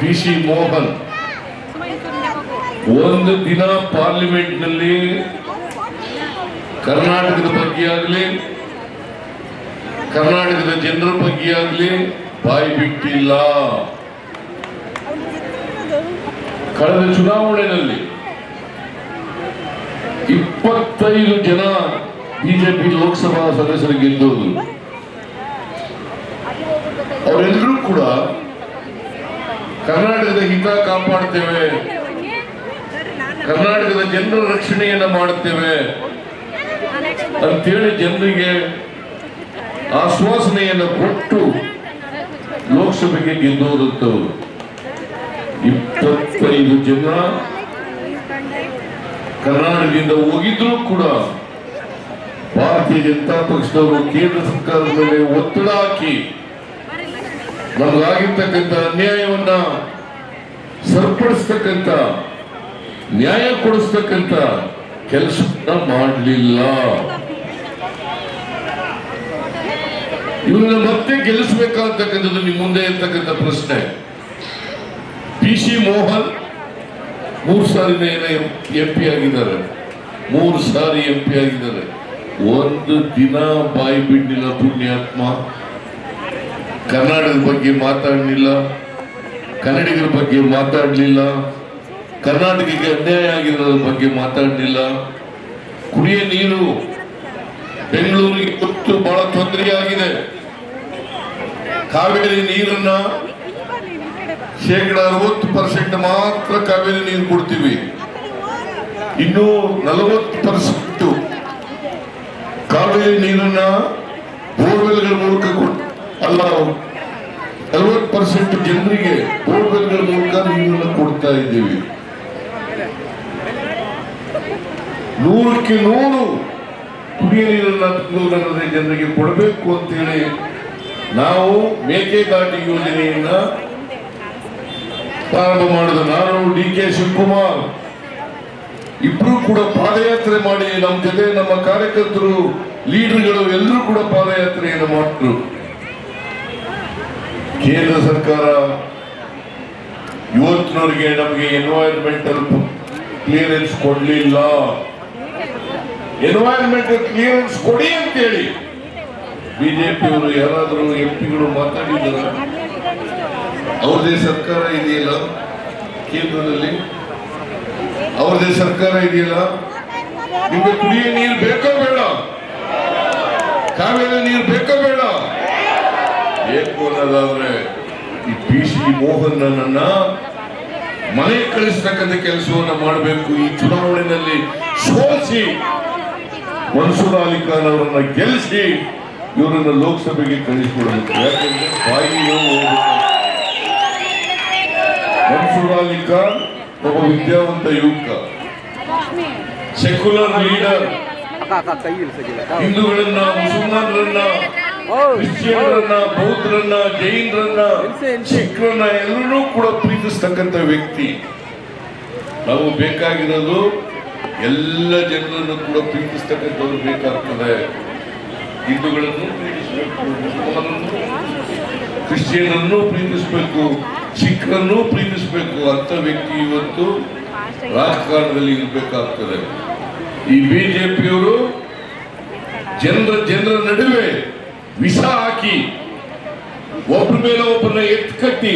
P C Mohan. ಒಂದು ದಿನ ಪಾರ್ಲಿಮೆಂಟ್ನಲ್ಲಿ ಕರ್ನಾಟಕದ ಬಗ್ಗೆ ಆಗಲಿ, ಕರ್ನಾಟಕದ ಜನರ ಬಗ್ಗೆ ಆಗಲಿ ಬಾಯಿ ಬಿಟ್ಟಿಲ್ಲ. ಕಳೆದ ಚುನಾವಣೆಯಲ್ಲಿ ಇಪ್ಪತ್ತೈದು ಜನ ಬಿಜೆಪಿ ಲೋಕಸಭಾ ಸದಸ್ಯರು ಗೆದ್ದೋದು ಅವರೆಲ್ಲರೂ ಕೂಡ ಕರ್ನಾಟಕದ ಹಿತ ಕಾಪಾಡ್ತೇವೆ. ಕರ್ನಾಟಕದ ಜನರ ರಕ್ಷಣೆಯನ್ನ ಮಾಡುತ್ತೇವೆ. ಅಂತೇಳಿ ಜನರಿಗೆ ಆಶ್ವಾಸನೆಯನ್ನು ಕೊಟ್ಟು ಲೋಕಸಭೆಗೆ ಗೆದ್ದೋದಂತವರು ಇಪ್ಪತ್ತೈದು ಜನ ಕರ್ನಾಟಕದಿಂದ ಹೋಗಿದ್ರು ಕೂಡ ಭಾರತೀಯ ಜನತಾ ಪಕ್ಷದವರು ಕೇಂದ್ರ ಸರ್ಕಾರದ ಮೇಲೆ ಒತ್ತಡ ಹಾಕಿ ನಮಗಾಗಿರ್ತಕ್ಕಂಥ ಅನ್ಯಾಯವನ್ನ ಸರಿಪಡಿಸ್ತಕ್ಕಂಥ, ನ್ಯಾಯ ಕೊಡಿಸ್ತಕ್ಕಂಥ ಕೆಲಸ ಮಾಡಲಿಲ್ಲ. ಇವನ್ನ ಮತ್ತೆ ಗೆಲ್ಲಿಸಬೇಕಾಗತಕ್ಕಂಥದ್ದು ನಿಮ್ಮ ಮುಂದೆ ಇರ್ತಕ್ಕಂಥ ಪ್ರಶ್ನೆ. ಪಿ ಸಿ ಮೋಹನ್ ಮೂರು ಸಾರಿ ಎಂ ಪಿ ಆಗಿದ್ದಾರೆ, ಮೂರು ಸಾರಿ ಎಂ ಪಿ ಆಗಿದ್ದಾರೆ. ಒಂದು ದಿನ ಬಾಯಿ ಬಿಡ್ಲಿಲ್ಲ ಪುಣ್ಯಾತ್ಮ. ಕರ್ನಾಟಕದ ಬಗ್ಗೆ ಮಾತಾಡಲಿಲ್ಲ, ಕನ್ನಡಿಗರ ಬಗ್ಗೆ ಮಾತಾಡಲಿಲ್ಲ, ಕರ್ನಾಟಕಕ್ಕೆ ಅನ್ಯಾಯ ಆಗಿರೋದ್ರ ಬಗ್ಗೆ ಮಾತಾಡಲಿಲ್ಲ. ಕುಡಿಯ ನೀರು ಬೆಂಗಳೂರಿಗೆ ಗೊತ್ತು ಬಹಳ ತೊಂದರೆಯಾಗಿದೆ ಕಾವೇರಿ ನೀರನ್ನ ಶೇಕಡ ಅರವತ್ತು ಪರ್ಸೆಂಟ್ ಮಾತ್ರ ಕಾವೇರಿ ನೀರು ಕೊಡ್ತೀವಿ. ಇನ್ನು ನಲವತ್ತು ಪರ್ಸೆಂಟ್ ಕಾವೇರಿ ನೀರನ್ನ ಬೋರ್ವೆಲ್ಗಳ ಮೂಲಕ ಅಲ್ಲ ನಲವತ್ತು ಪರ್ಸೆಂಟ್ ಜನರಿಗೆ ಬೋರ್ವೆಲ್ಗಳ ಮೂಲಕ ನೀರನ್ನು ಕೊಡ್ತಾ ಇದ್ದೀವಿ. ನೂರಕ್ಕೆ ನೂರು ಕುಡಿಯ ನೀರನ್ನು ಜನರಿಗೆ ಕೊಡಬೇಕು ಅಂತೇಳಿ ನಾವು ಮೇಕೆದಾಟಿ ಯೋಜನೆಯನ್ನ ಪ್ರಾರಂಭ ಮಾಡಿದ ನಾನು ಡಿ ಕೆ ಶಿವಕುಮಾರ್. ಇಬ್ರು ಕೂಡ ಪಾದಯಾತ್ರೆ ಮಾಡಿ ನಮ್ಮ ಜೊತೆ ನಮ್ಮ ಕಾರ್ಯಕರ್ತರು, ಲೀಡರ್ಗಳು ಎಲ್ಲರೂ ಕೂಡ ಪಾದಯಾತ್ರೆಯನ್ನು ಮಾಡಿದ್ರು ಕೇಂದ್ರ ಸರ್ಕಾರ ಇವತ್ತಿನವರೆಗೆ ನಮಗೆ ಎನ್ವೈರನ್ಮೆಂಟಲ್ ಕ್ಲಿಯರೆನ್ಸ್ ಕೊಡಲಿಲ್ಲ. ಎನ್ವೈರನ್ಮೆಂಟಲ್ ಕ್ಲಿಯರೆನ್ಸ್ ಕೊಡಿ ಅಂತೇಳಿ. ಬಿಜೆಪಿಯವರು ಯಾರಾದರೂ ಎಂ ಪಿಗಳು ಮಾತಾಡಿದ್ದಾರೆ? ಅವ್ರದೇ ಸರ್ಕಾರ ಇದೆಯಲ್ಲ ಕೇಂದ್ರದಲ್ಲಿ? ಅವ್ರದೇ ಸರ್ಕಾರ ಇದೆಯಲ್ಲ? ನಿಮಗೆ ಕುಡಿಯ ನೀರು ಬೇಕೋ ಬೇಡ? ಕಾವೇರಿ ನೀರು ಬೇಕೋ ಬೇಡ? ಬೇಕು ಅನ್ನೋದಾದ್ರೆ ಈ ಪಿ ಸಿ ಮೋಹನ್ ಮನೆ ಕಳಿಸ್ತಕ್ಕಂಥ ಕೆಲಸವನ್ನ ಮಾಡಬೇಕು. ಈ ಚುನಾವಣೆಯಲ್ಲಿ ಸೋಲಿಸಿ ಮನ್ಸೂರ್ ಅಲಿ ಖಾನ್ ಅವರನ್ನ ಗೆಲ್ಲಿಸಿ ಇವರನ್ನ ಲೋಕಸಭೆಗೆ ಕಳಿಸಿಕೊಡಬೇಕು. ಯಾಕಂದ್ರೆ ಬಾಯಿ ನೋವು. ಮನ್ಸೂರ್ ಅಲಿ ಖಾನ್ ಒಬ್ಬ ವಿದ್ಯಾವಂತ ಯುವಕ. ಸೆಕ್ಯುಲರ್ ಲೀಡರ್ ಹಿಂದೂಗಳನ್ನ ಮುಸಲ್ಮಾನರನ್ನ ಕ್ರಿಶ್ಚಿಯನ್ರನ್ನ ಬೌದ್ಧರನ್ನ ಜೈನರನ್ನ ಸಿಖ್ರನ್ನ ಎಲ್ಲರೂ ಕೂಡ ಪ್ರೀತಿಸ್ತಕ್ಕಂಥ ವ್ಯಕ್ತಿ. ನಾವು ಬೇಕಾಗಿರೋದು ಎಲ್ಲ ಜನರನ್ನು ಕೂಡ ಪ್ರೀತಿಸ್ತಕ್ಕಂಥವ್ರು ಬೇಕಾಗ್ತದೆ. ಹಿಂದೂಗಳನ್ನು ಪ್ರೀತಿಸಬೇಕು ಕ್ರಿಶ್ಚಿಯನನ್ನು ಪ್ರೀತಿಸಬೇಕು ಸಿಖ್ರನ್ನು ಪ್ರೀತಿಸಬೇಕು ಅಂತ ವ್ಯಕ್ತಿ ಇವತ್ತು ರಾಜಕಾರಣದಲ್ಲಿ ಇರಬೇಕಾಗ್ತದೆ. ಈ ಬಿಜೆಪಿಯವರು ಜನರ ಜನರ ನಡುವೆ ವಿಷ ಹಾಕಿ ಒಬ್ಬರ ಮೇಲೆ ಒಬ್ಬರನ್ನ ಎತ್ತು ಕಟ್ಟಿ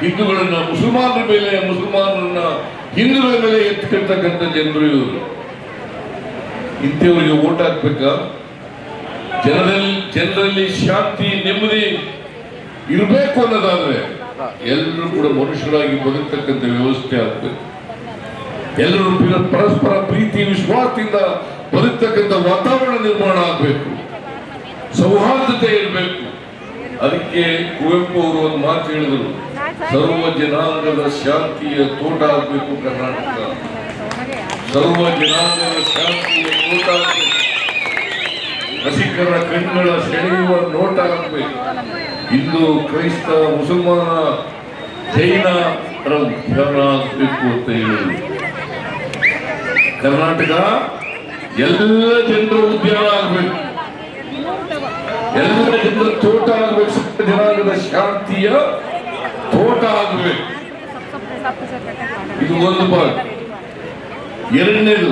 ಹಿಂದೂಗಳನ್ನ ಮುಸಲ್ಮಾನರ ಮೇಲೆ, ಮುಸಲ್ಮಾನರನ್ನ ಹಿಂದೂಗಳ ಮೇಲೆ ಎತ್ತು ಕಟ್ಟತಕ್ಕಂಥ ಜನರು ಇವರು. ಇಂಥವರಿಗೆ ಓಟ್ ಹಾಕ್ಬೇಕಾ? ಜನರಲ್ಲಿ ಜನರಲ್ಲಿ ಶಾಂತಿ, ನೆಮ್ಮದಿ ಇರಬೇಕು ಅನ್ನೋದಾದ್ರೆ ಎಲ್ಲರೂ ಕೂಡ ಮನುಷ್ಯರಾಗಿ ಬದುಕ್ತಕ್ಕಂಥ ವ್ಯವಸ್ಥೆ ಆಗ್ಬೇಕು. ಎಲ್ಲರೂ ಪರಸ್ಪರ ಪ್ರೀತಿ ವಿಶ್ವಾಸದಿಂದ ಬದುಕ್ತಕ್ಕಂಥ ವಾತಾವರಣ ನಿರ್ಮಾಣ ಆಗಬೇಕು. ಸೌಹಾರ್ದತೆ ಇರಬೇಕು. ಅದಕ್ಕೆ ಕುವೆಂಪು ಅವರು ಒಂದು ಮಾತು ಹೇಳಿದರು. ಸರ್ವ ಜನಾಂಗದ ಶಾಂತಿಯ ತೋಟ ಆಗಬೇಕು ಕರ್ನಾಟಕ. ಸರ್ವ ಜನಾಂಗದ ಶಾಂತಿಯ ತೋಟ ಆಗಬೇಕು. ರಸಿಕರ ಕಣ್ಣುಗಳ ಸೆಳೆಯುವ ನೋಟ ಆಗಬೇಕು. ಹಿಂದೂ, ಕ್ರೈಸ್ತ, ಮುಸಲ್ಮಾನ, ಜೈನ ಧ್ಯಾನ ಆಗಬೇಕು ಅಂತ ಹೇಳಿದರು. ಕರ್ನಾಟಕ ಎಲ್ಲ ಜನರ ಉದ್ಯಾನ ಆಗಬೇಕು. ಎಲ್ಲ ಜನರ ತೋಟ ಆಗಬೇಕು ಜನಾಂಗದ ಶಾಂತಿಯ ತೋಟ ಆಗಬೇಕು ಇದು ಒಂದು ಭಾಗ ಎರಡನೇದು,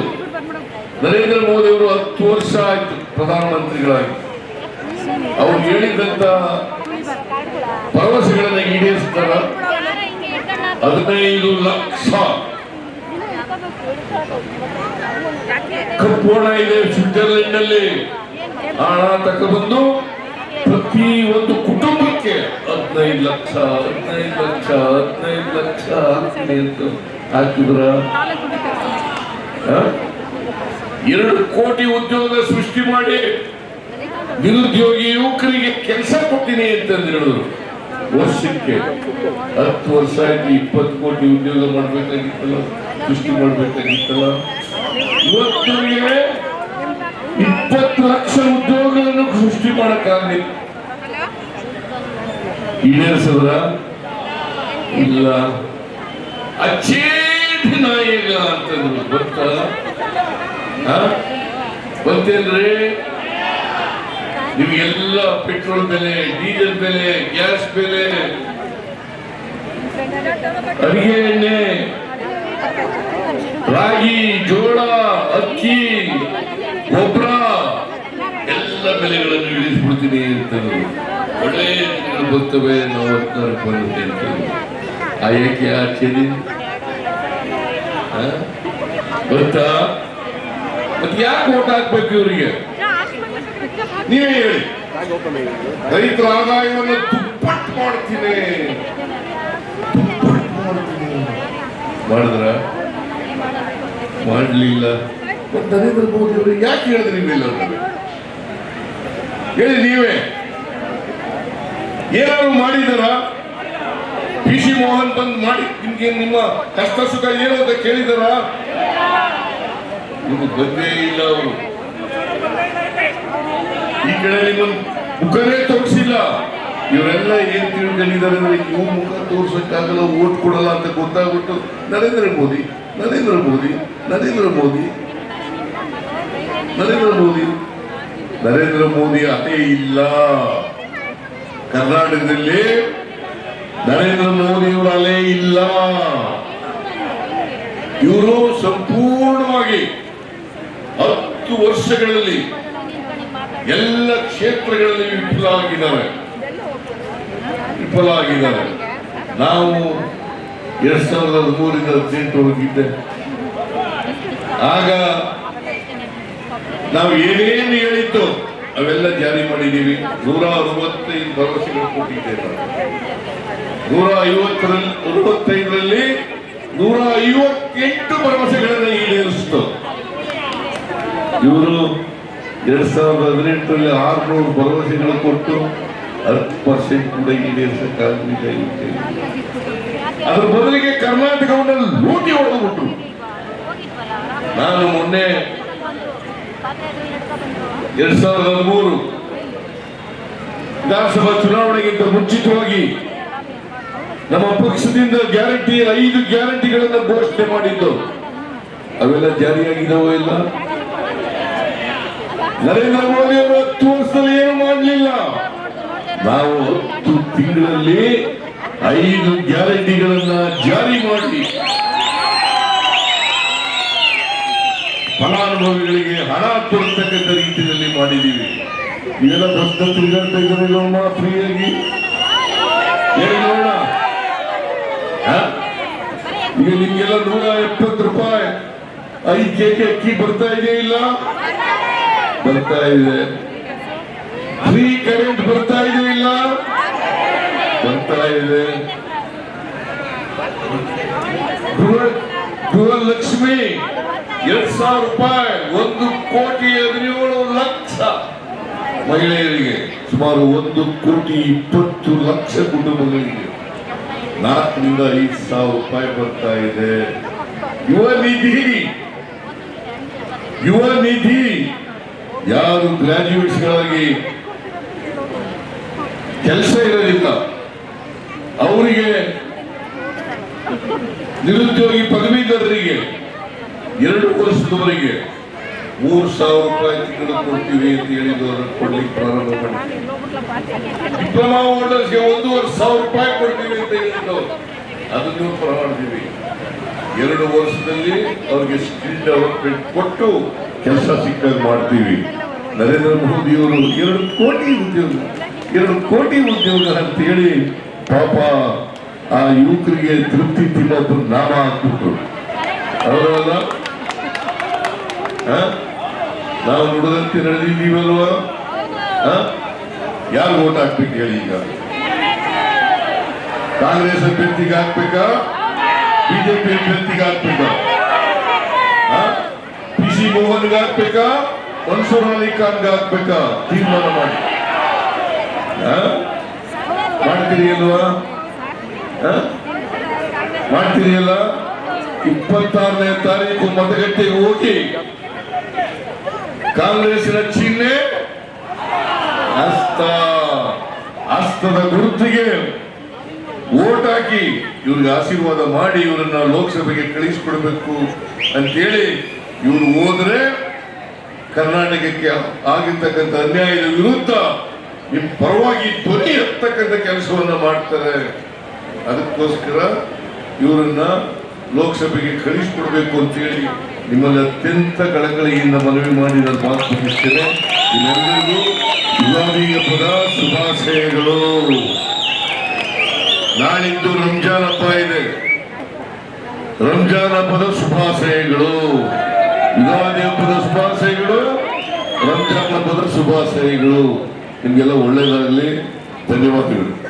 ನರೇಂದ್ರ ಮೋದಿ ಅವರು ಹತ್ತು ವರ್ಷ ಆಯ್ತು ಪ್ರಧಾನಮಂತ್ರಿಗಳಾಗಿ. ಅವ್ರು ಹೇಳಿದಂತ ಭರವಸೆಗಳನ್ನ ಈಡೇರಿಸ್ತಾರ ಹದಿನೈದು ಲಕ್ಷ. ಕಪ್ಪು ಹಣ ಇದೆ ಸ್ವಿಟ್ಜರ್ಲೆಂಡ್ನಲ್ಲಿ ಹಣ ತಗೊಬಂದು ಪ್ರತಿ ಒಂದು ಕುಟುಂಬಕ್ಕೆ ಹದಿನೈದು ಲಕ್ಷ ಹದಿನೈದು ಲಕ್ಷ ಹದಿನೈದು ಲಕ್ಷ ಅಂತ ಹಾಕಿದ್ರ? ಎರಡು ಕೋಟಿ ಉದ್ಯೋಗ ಸೃಷ್ಟಿ ಮಾಡಿ ನಿರುದ್ಯೋಗಿ ಯುವಕರಿಗೆ ಕೆಲಸ ಕೊಡ್ತೀನಿ ಅಂತ ಹೇಳಿದ್ರು. ವರ್ಷಕ್ಕೆ ಹತ್ತು ವರ್ಷ ಆಯ್ತು, ಇಪ್ಪತ್ತು ಕೋಟಿ ಉದ್ಯೋಗ ಮಾಡ್ಬೇಕಾಗಿತ್ತಲ್ಲ, ಸೃಷ್ಟಿ ಮಾಡ್ಬೇಕಾಗಿತ್ತಲ್ಲ. ಇವತ್ತು ಇಪ್ಪತ್ತು ಲಕ್ಷ ಉದ್ಯೋಗಗಳನ್ನು ಸೃಷ್ಟಿ ಮಾಡಕ್ಕಾಗಲಿಲ್ಲ. ಈಡೇರಿಸಿದ್ರ ಇಲ್ಲ. ಅಚ್ಚೇಟ್ ನಾಯಿಗ ಅಂತ ಗೊತ್ತಾ? ಗೊತ್ತೇನ್ರಿ? ನಿಮಗೆಲ್ಲ ಪೆಟ್ರೋಲ್ ಬೆಲೆ, ಡೀಸೆಲ್ ಬೆಲೆ, ಗ್ಯಾಸ್ ಬೆಲೆ, ಅಡಿಗೆ ಎಣ್ಣೆ, ರಾಗಿ, ಜೋಳ, ಅಕ್ಕಿ, ಗೊಬ್ಬರ, ಎಲ್ಲ ಬೆಲೆಗಳನ್ನು ಇಳಿಸ್ಬಿಡ್ತೀನಿ ಅಂತಂದ್ರು. ಒಳ್ಳೆ ದಿನಗಳು ಬರ್ತವೆ ನಾವು ಹದಿನಾರಕ್ಕೆ ಬರುತ್ತೆ ಅಂತಂದ್ರು ಆ ಏಕೆ ಆಚೆದಿ ಗೊತ್ತಾ? ಮತ್ತೆ ಯಾಕೆ ಓಟ್ ಹಾಕ್ಬೇಕು ಇವರಿಗೆ? ನೀವೇ ಹೇಳಿ. ರೈತರ ಆದಾಯವನ್ನು ದುಪ್ಪಟ್ಟು ಮಾಡ್ತೀನಿ. ಮಾಡಿದ್ರ? ಮಾಡಲಿಲ್ಲ. ನರೇಂದ್ರ ಮೋದಿ ಅವರು ಯಾಕೆ ಹೇಳಿದ್ರಿ ನೀವೇ. ಏನಾದ್ರು ಮಾಡಿದಾರ? ಪಿ ಸಿ ಮೋಹನ್ ಬಂದ್ ಮಾಡಿ, ನಿಮ್ಗೆ ನಿಮ್ಮ ಕಷ್ಟ ಸುಖ ಏನು ಅಂತ ಕೇಳಿದಾರ? ನಿಮ್ಗೆ ಬಂದೇ ಇಲ್ಲ ಅವರು. ಈ ಕಡೆ ನಿಮ್ಮ ಮುಖನೇ ತೋರಿಸಿಲ್ಲ. ಇವರೆಲ್ಲ ಏನ್ ತಿಳ್ಕೊಂಡಿದ್ದಾರೆ ಅಂದ್ರೆ ಇವ್ ಮುಖ ತೋರ್ಸಕ್ಕಾಗಲ್ಲ ಓಟ್ ಕೊಡಲ್ಲ ಅಂತ ಗೊತ್ತಾಗ್ಬಿಟ್ಟು ನರೇಂದ್ರ ಮೋದಿ ನರೇಂದ್ರ ಮೋದಿ ನರೇಂದ್ರ ಮೋದಿ ನರೇಂದ್ರ ಮೋದಿ ನರೇಂದ್ರ ಮೋದಿ ಅದೇ ಇಲ್ಲ. ಕರ್ನಾಟಕದಲ್ಲಿ ನರೇಂದ್ರ ಅಲೆ ಇಲ್ಲ. ಇವರು ಸಂಪೂರ್ಣವಾಗಿ ಹತ್ತು ವರ್ಷಗಳಲ್ಲಿ ಎಲ್ಲ ಕ್ಷೇತ್ರಗಳಲ್ಲಿ ವಿಫಲ ಆಗಿದ್ದಾರೆ ವಿಫಲ ಆಗಿದ್ದಾರೆ ನಾವು ಎರಡ್ ಸಾವಿರದ ಹದಿಮೂರಿಂದ ಹದಿನೆಂಟು ಹೋಗಿದ್ದೆ ಆಗ ನಾವು ಏನೇನು ಹೇಳಿದ್ದು ಅವೆಲ್ಲ ಜಾರಿ ಮಾಡಿದ್ದೀವಿ. ನೂರ ಅರವತ್ತೈದು ಭರವಸೆಗಳು ಕೊಟ್ಟಿದ್ದೇವೆ ನೂರ ಐವತ್ತರಲ್ಲಿ ಅರವತ್ತೈದರಲ್ಲಿ ನೂರ ಐವತ್ತೆಂಟು ಭರವಸೆಗಳನ್ನು ಈಡೇರಿಸಿತು. ಇವರು ಎರಡ್ ಸಾವಿರದ ಹದಿನೆಂಟರಲ್ಲಿ ಆರ್ನೂರು ಭರವಸೆಗಳು ಕೊಟ್ಟು ಹತ್ತು ಪರ್ಸೆಂಟ್ ಕೂಡ ಈಡೇರಿಸಕ್ಕಾಗಲಿಲ್ಲ. ಅದ್ರ ಬದಲಿಗೆ ಕರ್ನಾಟಕವನ್ನು ಲೂಟಿ ಹೊಡೆದುಬಿಟ್ರು. ನಾನು ಮೊನ್ನೆ ಎರಡ್ ಸಾವಿರದ ಹದಿಮೂರು ವಿಧಾನಸಭಾ ಚುನಾವಣೆಗಿಂತ ಮುಂಚಿತವಾಗಿ ನಮ್ಮ ಪಕ್ಷದಿಂದ ಗ್ಯಾರಂಟಿ, ಐದು ಗ್ಯಾರಂಟಿಗಳನ್ನು ಘೋಷಣೆ ಮಾಡಿದ್ದು. ಅವೆಲ್ಲ ಜಾರಿಯಾಗಿದ್ದಾವೋ ಇಲ್ಲ? ನರೇಂದ್ರ ಮೋದಿ ಅವರು ಹತ್ತು ವರ್ಷದಲ್ಲಿ ಏನು ಮಾಡಲಿಲ್ಲ. ನಾವು ಹತ್ತು ತಿಂಗಳಲ್ಲಿ ಐದು ಗ್ಯಾರಂಟಿಗಳನ್ನ ಜಾರಿ ಮಾಡಿ. ಫಲಾನುಭವಿಗಳಿಗೆ ಹಣ ಕೊಡ್ತಕ್ಕಂಥ ರೀತಿಯಲ್ಲಿ ಮಾಡಿದ್ದೀವಿ. ಇದೆಲ್ಲ ಪ್ರಶ್ನೆ ತಿರುಗಾಡ್ತಾ ಇದ್ದಾರಲ್ಲಮ್ಮ ಫ್ರೀಯಾಗಿ? ಈಗ ನಿಮ್ಗೆಲ್ಲ ನೂರ ಎಪ್ಪತ್ತು ರೂಪಾಯಿ ಐದು ಕೆ ಜಿ ಅಕ್ಕಿ ಬರ್ತಾ ಇದೆಯಾ ಇಲ್ಲ? ಬರ್ತಾ ಇದೆ. ಫ್ರೀ ಕರೆಂಟ್ ಬರ್ತಾ ಇದೆ ಇಲ್ಲ? ಬರ್ತಾ ಇದೆ. ಗೃಹಲಕ್ಷ್ಮಿ, ಎರಡ್ ಸಾವಿರ ರೂಪಾಯಿ, ಒಂದು ಕೋಟಿ ಹದಿನೇಳು ಲಕ್ಷ ಮಹಿಳೆಯರಿಗೆ, ಸುಮಾರು ಒಂದು ಕೋಟಿ ಇಪ್ಪತ್ತು ಲಕ್ಷ ಕುಟುಂಬಗಳಿಗೆ ನಾಲ್ಕರಿಂದ ಐದು ಸಾವಿರ ರೂಪಾಯಿ ಬರ್ತಾ ಇದೆ. ಯುವ ನಿಧಿ ಯುವ ನಿಧಿ, ಯಾರು ಗ್ರಾಜ್ಯುಯೇಟ್ಸ್ಗಳಾಗಿ ಕೆಲಸ ಇರಲಿಲ್ಲ ಅವರಿಗೆ ನಿರುದ್ಯೋಗಿ ಪದವೀಧರರಿಗೆ ಎರಡು ವರ್ಷದವರೆಗೆ ಮೂರು ಸಾವಿರ ರೂಪಾಯಿ ತಿಂಗಳು ಕೊಡ್ತೀವಿ ಅಂತ ಅದನ್ನು ಕೊಡ್ಲಿಕ್ಕೆ ಪ್ರಾರಂಭ ಮಾಡಿ. ಡಿಪ್ಲೊಮಾ ಹೋಲ್ಡರ್ಸ್ಗೆ ಒಂದೂವರೆ ಸಾವಿರ ರೂಪಾಯಿ ಕೊಡ್ತೀವಿ ಅಂತ ಹೇಳಿದ್ರು ಅದನ್ನು ಪರ ಮಾಡ್ತೀವಿ. ಎರಡು ವರ್ಷದಲ್ಲಿ ಅವ್ರಿಗೆ ಸ್ಕಿಲ್ ಡೆವಲಪ್ಮೆಂಟ್ ಕೊಟ್ಟು ಕೆಲಸ ಸಿಕ್ಕಂಗೆ ಮಾಡ್ತೀವಿ. ನರೇಂದ್ರ ಮೋದಿಯವರು ಎರಡು ಕೋಟಿ ಉದ್ಯೋಗ, ಎರಡು ಕೋಟಿ ಉದ್ಯೋಗ ಅಂತ ಹೇಳಿ ಪಾಪ ಆ ಯುವಕರಿಗೆ ತೃಪ್ತಿ ತಿನ್ನೋದು ನಾಮ ಹಾಕ್ಬಿಟ್ರು ಅವರಲ್ಲ? ನಾವು ನೋಡದಂತೆ ನಡೆದಿದ್ದೀವಲ್ವ? ಯಾರು ಓಟ್ ಹಾಕ್ಬೇಕು ಹೇಳಿ ಈಗ? ಕಾಂಗ್ರೆಸ್ ಅಭ್ಯರ್ಥಿಗೆ ಹಾಕ್ಬೇಕಾ? ಬಿಜೆಪಿ ಅಭ್ಯರ್ಥಿಗೆ ಹಾಕ್ಬೇಕಾ? ಪಿ ಸಿ ಮೋಹನ್ಗೆ ಹಾಕ್ಬೇಕಾ? ಮನ್ಸೂರ್ ಅಲಿ ಖಾನ್ಗೆ ಹಾಕ್ಬೇಕಾ? ತೀರ್ಮಾನ ಮಾಡಿ? ಮಾಡ್ತೀರಿ ಅಲ್ವಾ? ಆ? ಮಾಡ್ತೀರಿ ಅಲ್ಲ ಇಪ್ಪತ್ತಾರನೇ ತಾರೀಕು ಮತಗಟ್ಟೆಗೆ ಹೋಗಿ ಕಾಂಗ್ರೆಸ್ನ ಚಿಹ್ನೆ ಹಸ್ತ ಅಸ್ತದ ಗುರುತಿಗೆ ಓಟ್ ಹಾಕಿ ಇವ್ರಿಗೆ ಆಶೀರ್ವಾದ ಮಾಡಿ ಇವರನ್ನ ಲೋಕಸಭೆಗೆ ಕಳಿಸ್ಕೊಡ್ಬೇಕು ಅಂತೇಳಿ ಇವ್ರು ಹೋದ್ರೆ ಕರ್ನಾಟಕಕ್ಕೆ ಆಗಿರ್ತಕ್ಕಂಥ ಅನ್ಯಾಯದ ವಿರುದ್ಧ ನಿಮ್ ಪರವಾಗಿ ಧ್ವನಿ ಎತ್ತಕ್ಕಂಥ ಕೆಲಸವನ್ನ ಮಾಡ್ತಾರೆ ಅದಕ್ಕೋಸ್ಕರ ಇವರನ್ನ ಲೋಕಸಭೆಗೆ ಕಳಿಸ್ಕೊಡ್ಬೇಕು ಅಂತೇಳಿ ನಿಮ್ಮಲ್ಲಿ ಅತ್ಯಂತ ಕಳಕಳಿಯಿಂದ ಮನವಿ ಮಾಡಿ ನಾನು ಮಾತು ಮುಗಿಸ್ತೇನೆ. ನಿಮ್ಮೆಲ್ಲರಿಗೂ ಹಬ್ಬದ ಶುಭಾಶಯಗಳು. ನಾಳಿದ್ದು ರಂಜಾನ್ ಹಬ್ಬ ಇದೆ. ರಂಜಾನ್ ಹಬ್ಬದ ಶುಭಾಶಯಗಳು. ಯುಗಾದಿ ಹಬ್ಬದ ಶುಭಾಶಯಗಳು, ರಂಜಾನ್ ಹಬ್ಬದ ಶುಭಾಶಯಗಳು. ನಿಮಗೆಲ್ಲ ಒಳ್ಳೆಯದಾಗಲಿ. ಧನ್ಯವಾದಗಳು.